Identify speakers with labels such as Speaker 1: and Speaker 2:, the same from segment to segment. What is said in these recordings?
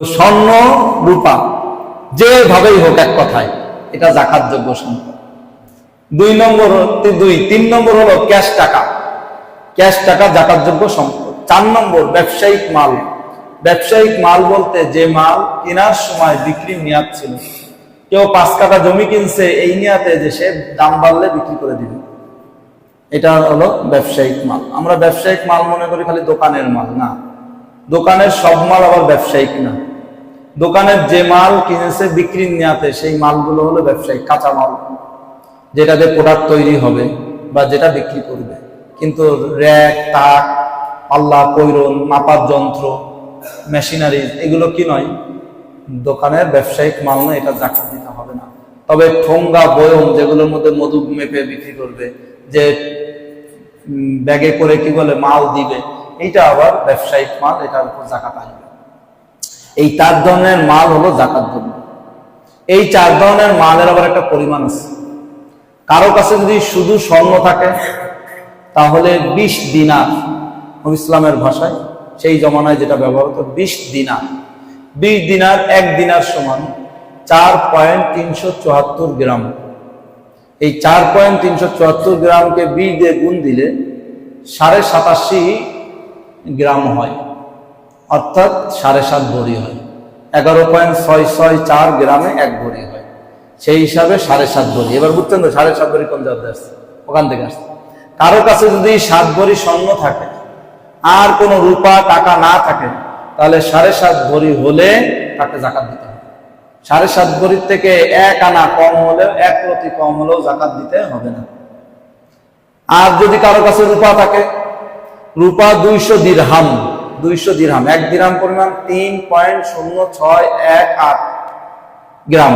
Speaker 1: স্বর্ণ, রূপা, যেভাবেই হোক এক কথায়, এটা জাকাত যোগ্য সম্পদ। দুই নম্বর, দুই, তিন নম্বর হলো ক্যাশ টাকা। ক্যাশ টাকা জাকাতযোগ্য সম্পদ। চার নম্বর, ব্যবসায়িক মাল। ব্যবসায়িক মাল বলতে যে মাল কেনার সময় বিক্রি নিয়াত ছিল। কেউ পাঁচ কাটা জমি কিনছে, এই নিয়াতে যে সে দাম বাড়লে বিক্রি করে দিবে। এটা হলো ব্যবসায়িক মাল। আমরা ব্যবসায়িক মাল মনে করি খালি দোকানের মাল, না। দোকানের সব মাল আবার ব্যবসায়িক না। দোকানের যে মাল কিনেছে বিক্রির নিয়াতে সেই মালগুলো হলো ব্যবসায়িক, কাঁচা মাল। যেটা দিয়ে প্রোডাক্ট তৈরি হবে বা যেটা বিক্রি করবে। কিন্তু র্যাক, তাক, পাল্লা, কৈরন, মাপার যন্ত্র মেশিনারি এগুলো কি নয়? দোকানের ব্যবসায়িক মাল নয়, এটা জাকাত দিতে হবে না। তবে ঠোঙ্গা, বয়ম যেগুলোর মধ্যে মধু মেপে বিক্রি করবে, যে ব্যাগে করে কি বলে মাল দিবে এইটা আবার ব্যবসায়িক মাল, এটার উপর জাকাত আসবে। এই চার ধরনের মাল হলো জাকাত জন্য এই চার ধরনের মালের আবার একটা পরিমাণ আছে। কারও কাছে যদি শুধু স্বর্ণ থাকে, তাহলে বিশ দিনার ইসলামের ভাষায় সেই জমানায় যেটা ব্যবহার হতো বিশ দিনার। বিশ দিনার এক দিনার সমান চার পয়েন্ট তিনশো চুয়াত্তর গ্রাম। এই চার পয়েন্ট তিনশো চুয়াত্তর গ্রামকে বিশ দিয়ে গুণ দিলে সাড়ে সাতাশি গ্রাম হয়। অর্থাৎ সাড়ে সাত ভরি হয়। এগারো পয়েন্ট ছয় ছয় চার গ্রামে এক ভরি হয়। সেই হিসাবে সাড়ে সাত ভরি। এবার বুঝছেন তো, সাড়ে সাত ভরি কোন জায়গায় আসছে? ওখান থেকে আসছে। কারও কাছে যদি সাত ভরি স্বর্ণ থাকে আর কোনো রূপা, টাকা না থাকে, তাহলে সাড়ে সাত ভরি হলে তাকে জাকাত দিতে হবে। সাড়ে সাত ভরির থেকে এক আনা কম হলেও, এক প্রতি কম হলেও জাকাত দিতে হবে না। আর যদি কারও কাছে রূপা থাকে রূপা দুইশো দিরহাম দুইশো দিরহাম। এক দিরহাম পরিমাণ তিন পয়েন্ট শূন্য ছয় এক আট গ্রাম।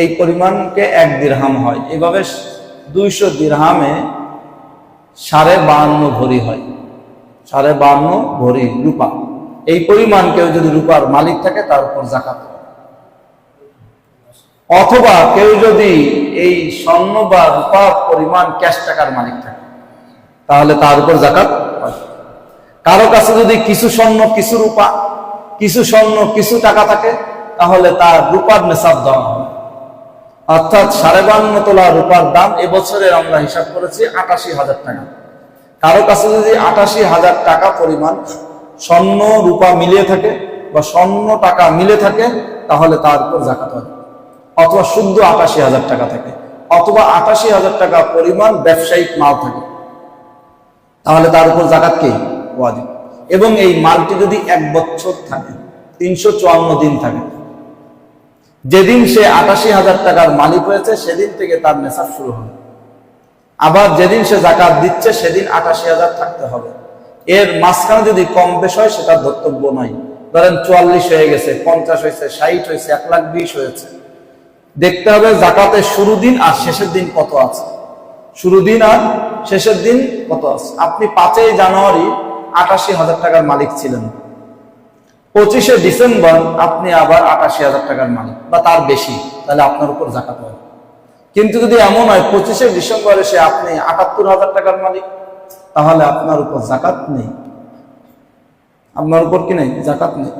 Speaker 1: এই পরিমাণকে এক দিরহাম হয়। এভাবে দুইশো দিরহামে সাড়ে বাহান্ন ভরি হয়। সাড়ে বাহান্ন ভরি রূপা। এই পরিমাণ কেউ যদি রূপার মালিক থাকে, তার উপর জাকাত অথবা কেউ যদি এই স্বর্ণ বা রূপার পরিমাণ ক্যাশ টাকার মালিক থাকে, তাহলে তার উপর জাকাত। কারও কাছে যদি কিছু স্বর্ণ, কিছু রূপা, কিছু স্বর্ণ, কিছু টাকা থাকে, তাহলে তার রূপার নেশাব দেওয়া হবে। অর্থাৎ সাড়ে বান্ন তোলা রূপার দাম এবছরে আমরা হিসাব করেছি আটাশি হাজার টাকা। কারও কাছে যদি আটাশি হাজার টাকা পরিমাণ স্বর্ণ, রূপা মিলিয়ে থাকে বা স্বর্ণ টাকা মিলে থাকে, তাহলে তার উপর জাকাত হয়। অথবা শুদ্ধ আটাশি হাজার টাকা থাকে। অথবা আটাশি হাজার টাকা পরিমাণ ব্যবসায়িক মাল থাকে। তাহলে তার উপর জাকাত কি? ওয়াজিব এবং এই মালটি যদি এক বছর থাকে, তিনশো চুয়ান্ন দিন থাকে, যেদিন সে আটাশি হাজার টাকার মালিক হয়েছে, সেদিন থেকে তার নেশাব শুরু হবে। আবার যেদিন সে জাকাত দিচ্ছে, সেদিন আটাশি হাজার থাকতে হবে। এর মাঝখানে যদি কম বেশ হয়, সেটা ধর্তব্য নয়। ধরেন চুয়াল্লিশ হয়ে গেছে, পঞ্চাশ হয়েছে, ষাট হয়েছে, এক লাখ বিশ হয়েছে। দেখতে হবে জাকাতের শুরু দিন আর শেষের দিন কত আছে। শুরু দিন আর শেষের দিন কত আছে। আপনি পাঁচই জানুয়ারি আটাশি হাজার টাকার মালিক ছিলেন। পঁচিশে ডিসেম্বর আপনি আবার আটাশি হাজার টাকার মালিক, বা তার বেশি, তাহলে আপনার উপর জাকাত হয়। কিন্তু যদি এমন হয়, পঁচিশে ডিসেম্বর এসে আপনি আটাত্তর হাজার টাকার মালিক, তাহলে আপনার উপর জাকাত নেই। আপনার উপর কি নেই? জাকাত নেই।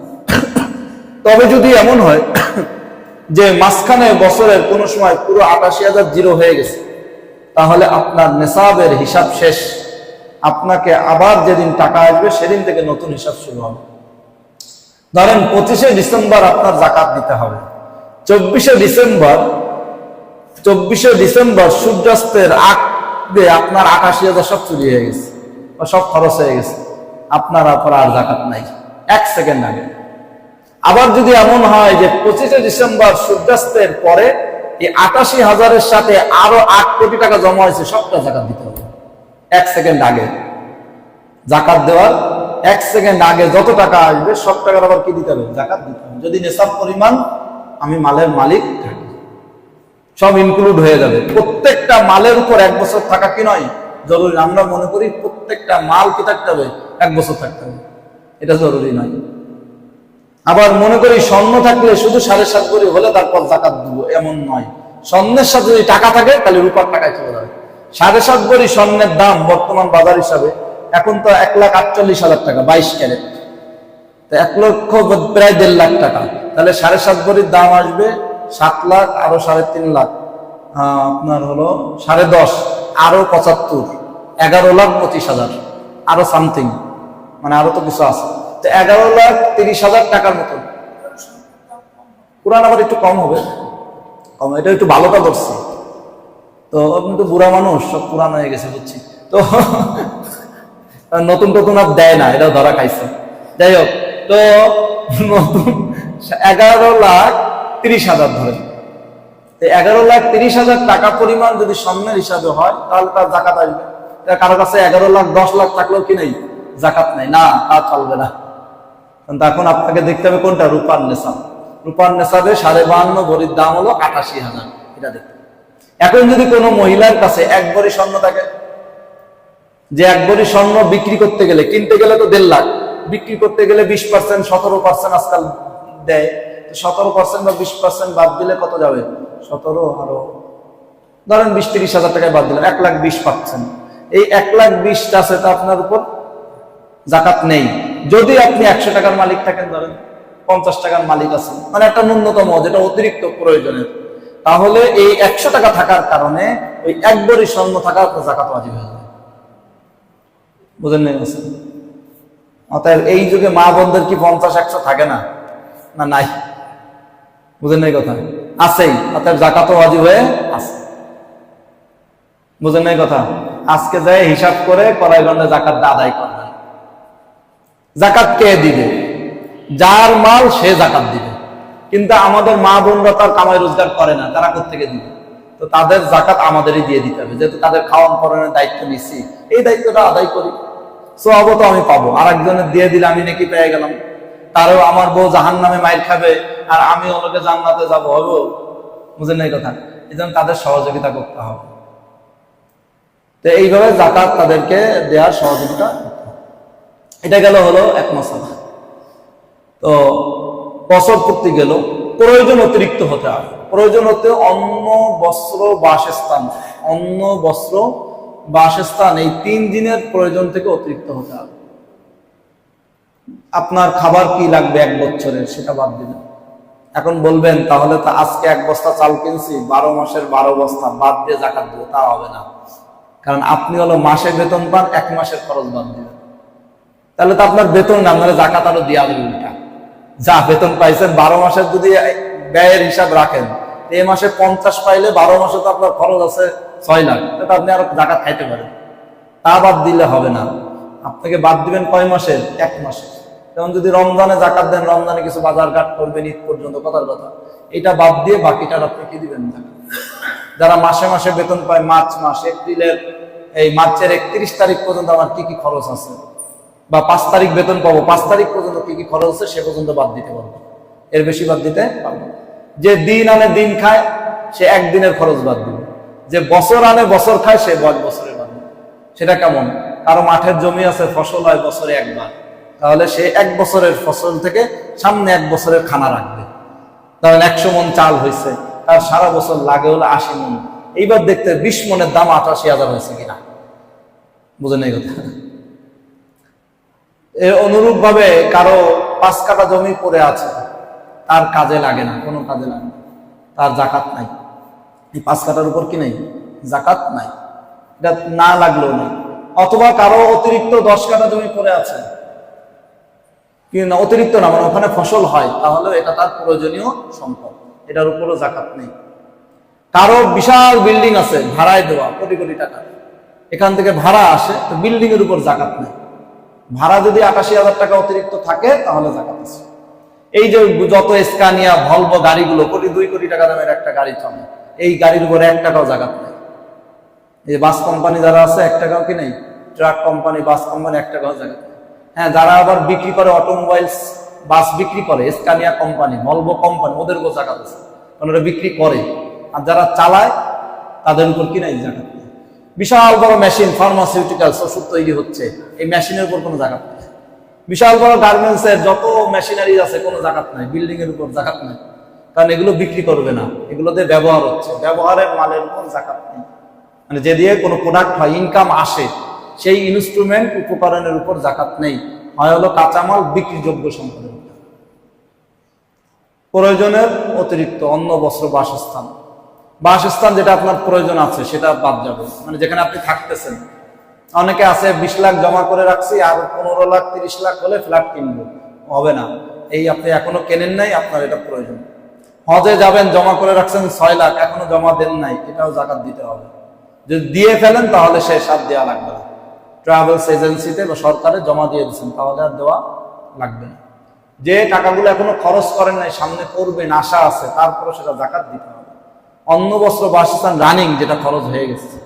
Speaker 1: তবে যদি এমন হয় যে মাঝখানে বছরের কোনো সময় পুরো আটাশি হাজার জিরো হয়ে গেছে, তাহলে আপনার নেশাবের হিসাব শেষ। আপনাকে আবার যেদিন টাকা আসবে, সেদিন থেকে নতুন হিসাব শুরু হবে। ধরেন পঁচিশে ডিসেম্বর আপনার জাকাত দিতে হবে। চব্বিশে ডিসেম্বর চব্বিশে ডিসেম্বর সূর্যাস্তের আগে আপনার আকাশি হাজার সব চুরি হয়ে গেছে, বা সব খরচ হয়ে গেছে। আপনার উপর আর জাকাত নাই, এক সেকেন্ড আগে। আবার যদি এমন হয় যে পঁচিশে ডিসেম্বর সূর্যাস্তের পরে এই আটাশি হাজারের সাথে আরও আট কোটি টাকা জমা হয়েছে, সবটা জাকাত দিতে হবে। এক সেকেন্ড আগে। জাকাত দেওয়ার এক সেকেন্ড আগে যত টাকা আসবে, সব টাকার আবার কি দিতে হবে? জাকাত দিতে হবে। যদি নেশাব পরিমাণ আমি মালের মালিক থাকি, সব ইনক্লুড হয়ে যাবে। প্রত্যেকটা মালের উপর এক বছর থাকা কি নয়? জরুরি। আমরা মনে করি প্রত্যেকটা মাল কি থাকতে হবে? এক বছর থাকতে হবে। এটা জরুরি নয়। আবার মনে করি স্বর্ণ থাকলে শুধু সাড়ে সাত করে হলে তারপর জাকাত দিব। এমন নয়। স্বর্ণের সাথে যদি টাকা থাকে, তাহলে রূপার টাকায় চলে যাবে। সাড়ে সাত ভরি স্বর্ণের দাম বর্তমান বাজার হিসাবে এখন তো এক লাখ আটচল্লিশ হাজার টাকা, বাইশ ক্যারেট। তো এক লক্ষ প্রায় দেড় লাখ টাকা। তাহলে সাড়ে সাত ভরির দাম আসবে সাত লাখ, আরও সাড়ে তিন লাখ। আপনার হলো সাড়ে দশ, আরও পঁচাত্তর, এগারো লাখ পঁচিশ হাজার, আরও সামথিং মানে আরও তো কিছু আছে। তো এগারো লাখ তিরিশ হাজার টাকার মতো। পুরান আবার একটু কম হবে। কম, এটা একটু ভালোটা ধরছি। তো আপনি তো বুড়া মানুষ, সব পুরান হয়ে গেছে বুঝছি। তো নতুন নতুন আর দেয় না এটাও ধরা খাইছে। যাই হোক, তো এগারো লাখ তিরিশ হাজার ধরে। এগারো লাখ তিরিশ হাজার টাকা পরিমাণ যদি স্বর্ণের হিসাবে হয়, তাহলে তার জাকাত আসবে। কারও কাছে এগারো লাখ, দশ লাখ থাকলেও কি নেই? জাকাত নেই। না, তা চলবে না। তখন আপনাকে দেখতে হবে কোনটা, রূপার নেশাব। রূপার নেশাবে সাড়ে বাহান্ন ভরির দাম হলো আটাশি হাজার। এটা দেখতে এখন যদি কোনো মহিলার কাছে এক ভরি স্বর্ণ থাকে যে এক ভরি স্বর্ণ বিক্রি করতে গেলে, কিনতে গেলে তো দেড় লাখ, বিক্রি করতে গেলে বিশ পার্সেন্ট সতেরো পার্সেন্ট আজকাল দেয়। সতেরো পার্সেন্ট বা বিশ পার্সেন্ট বাদ দিলে কত যাবে? সতেরো আরও, ধরেন বিশ তিরিশ হাজার টাকায় বাদ দিলেন এক লাখ বিশ পাচ্ছেন এই এক লাখ বিশটা আছে আপনার উপর জাকাত নেই। যদি আপনি একশো টাকার মালিক থাকেন, ধরেন পঞ্চাশ টাকার মালিক আছেন মানে একটা ন্যূনতম, যেটা অতিরিক্ত প্রয়োজনের। তাহলে এই একশো টাকা থাকার কারণে ওই এক বড়ি স্বর্ণ থাকা আপনার জাকাত বাজি হয়ে বুঝেন নাই? অতএব এই যুগে মা বোনদের কি পঞ্চাশ, একশো থাকে না? না, নাই। বুঝেন কথা? আছেই। অতএব জাকাত হয়ে আছে। বুঝেন কথা? আজকে যায় হিসাব করে কড়াইগন্ডে জাকাত আদায় করবেন জাকাত কে দিবে? যার মাল সে জাকাত দিবে। কিন্তু আমাদের মা বোনরা তার কামাই রোজগার করে না, তারা থেকে দিবে? তো তাদের জাকাত আমাদেরই দিয়ে দিতে হবে, যেহেতু তাদের খাওয়ান পরানোর দায়িত্ব নিচ্ছি এই দায়িত্বটা আদায় করি। সব তো আমি পাবো। আর একজনের দিয়ে দিলে আমি নাকি পেয়ে গেলাম। তারও আমার বউ জাহান নামে মাইর খাবে আর আমি ওনাকে জান্নাতে যাব, হব? বুঝেন এই কথা? এই তাদের সহযোগিতা করতে হবে। তো এইভাবে জাকাত তাদেরকে দেওয়ার সহযোগিতা এটা গেল হলো এক মশলা। তো বছর পূর্তি গেল, প্রয়োজন অতিরিক্ত হতে হবে। প্রয়োজন হতে অন্ন, বস্ত্র, বাসস্থান। অন্ন, বস্ত্র, বাসস্থান, এই তিন দিনের প্রয়োজন থেকে অতিরিক্ত হতে হবে। আপনার খাবার কি লাগবে এক বছরের, সেটা বাদ দিবেন। এখন বলবেন, তাহলে তো আজকে এক বস্তা চাল কিনছি, বারো মাসের বারো বস্তা, বাদ দিয়ে জাকাত দেবো, তা হবে না। কারণ আপনি হলো মাসে বেতন পান, এক মাসের খরচ বাদ দিবেন। তাহলে তো আপনার বেতন না, আপনার জাকাত আরও হবে উল্টা যা বেতন পাইছেন, বারো মাসের যদি ব্যয়ের হিসাব রাখেন এই মাসে পঞ্চাশ পাইলে বারো মাসে তো আপনার খরচ আছে ছয় লাখ। তাহলে আপনি আরও জাকাত খাইতে পারেন। তা বাদ দিলে হবে না। আপনাকে বাদ দিবেন কয় মাসের এক মাসে। যেমন যদি রমজানে জাকাত দেন, রমজানে কিছু বাজার ঘাট করবেন, ঈদ পর্যন্ত, কথার কথা। এটা বাদ দিয়ে বাকিটার আপনি কি দিবেন যারা মাসে মাসে বেতন পায়, মার্চ মাস, এপ্রিলের, এই মার্চের একত্রিশ তারিখ পর্যন্ত আমার কি কি খরচ আছে? বা পাঁচ তারিখ বেতন পাবো, পাঁচ তারিখ পর্যন্ত কি কি খরচ আছে, সে পর্যন্ত বাদ দিতে পারব। এর বেশি বাদ দিতে পারব। যে দিন আনে দিন খায়, সে একদিনের খরচ বাদ দিবে। যে বছর আনে বছর খায়, সে এক বছরে বাদ সেটা কেমন? কারও মাঠের জমি আছে, ফসল হয় বছরে একবার। তাহলে সে এক বছরের ফসল থেকে সামনে এক বছরের খানা রাখবে ধরেন একশো মন চাল হয়েছে, তার সারা বছর লাগে হলো আশি মন। এইবার দেখতে বিশ মনের দাম আটাশি হাজার হয়েছে কিনা? বুঝেন এই কথা। এর অনুরূপ ভাবে কারও পাঁচ কাটা জমি পড়ে আছে তার কাজে লাগে না, কোনো কাজে লাগে না। তার জাকাত নাই। এই পাঁচ কাটার উপর কি নেই? জাকাত নাই। এটা না লাগলেও নেই। অথবা কারও অতিরিক্ত দশ কাটা জমি পড়ে আছে। অতিরিক্ত না মানে ওখানে ফসল হয় তাহলে এটা তার প্রয়োজনীয় সম্পদ। এটার উপরও জাকাত নেই। কারও বিশাল বিল্ডিং আছে, ভাড়ায় দেওয়া, কোটি কোটি টাকা। এখান থেকে ভাড়া আসে, তো বিল্ডিং এর উপর জাকাত নেই। ভাড়া যদি আটাশি হাজার টাকা অতিরিক্ত থাকে, তাহলে জাকাত আছে। এই যে যত স্কানিয়া ভলভো গাড়িগুলো, কোটি দুই কোটি টাকা দামের একটা গাড়ি চলে। এই গাড়ির উপরে এক টাকাও জাকাত নেই। এই বাস কোম্পানি যারা আছে, এক টাকাও কি নেই? ট্রাক কোম্পানি বাস কোম্পানি এক টাকাও নেই। হ্যাঁ যারা আবার বিক্রি করে অটোমোবাইলস বাস বিক্রি করে, স্কানিয়া কোম্পানি ভলভো কোম্পানি ওদের উপর জাকাত আছে। কারণ ওরা বিক্রি করে। আর যারা চালায়, তাদের উপর কি নাই? নেই। বিশাল বড় মেশিন ফার্মাসিউটিক্যালস ওষুধ তৈরি হচ্ছে। এই মেশিনের উপর কোনো নেই। বিশাল বড় গার্মেন্টস এর যত মেশিনারি আছে, কোনো জাকাত নাই বিল্ডিং এর উপর জাকাত নাই। কারণ এগুলো বিক্রি করবে না, এগুলোতে ব্যবহার হচ্ছে। ব্যবহারের মালের উপর জাকাত নেই। মানে যে দিয়ে কোনো প্রোডাক্ট হয় ইনকাম আসে, সেই ইনস্ট্রুমেন্ট উপকরণের উপর জাকাত নেই। হয় হলো কাঁচামাল বিক্রিযোগ্য সম্পদের প্রয়োজনের অতিরিক্ত অন্য বস্ত্র, বাসস্থান। বাসস্থান যেটা আপনার প্রয়োজন আছে, সেটা বাদ যাবে। মানে যেখানে আপনি থাকতেছেন অনেকে আছে, বিশ লাখ জমা করে রাখছি আর পনেরো লাখ, তিরিশ লাখ হলে ফ্ল্যাট কিনবো। হবে না। এই আপনি এখনও কেনেন নাই, আপনার এটা প্রয়োজন। হজে যাবেন, জমা করে রাখছেন ছয় লাখ, এখনও জমা দেন নাই, এটাও জাকাত দিতে হবে। যদি দিয়ে ফেলেন, তাহলে সে সাত দেওয়া লাগবে না। ট্রাভেলস এজেন্সিতে বা সরকারে জমা দিয়ে দিচ্ছেন তাহলে আর দেওয়া লাগবে না। যে টাকাগুলো এখনও খরচ করেন নাই, সামনে করবেন আশা আছে তারপরে সেটা জাকাত দিতে হবে। অন্য বস্ত্র বাসস্থান, রানিং, যেটা খরচ হয়ে গেছে।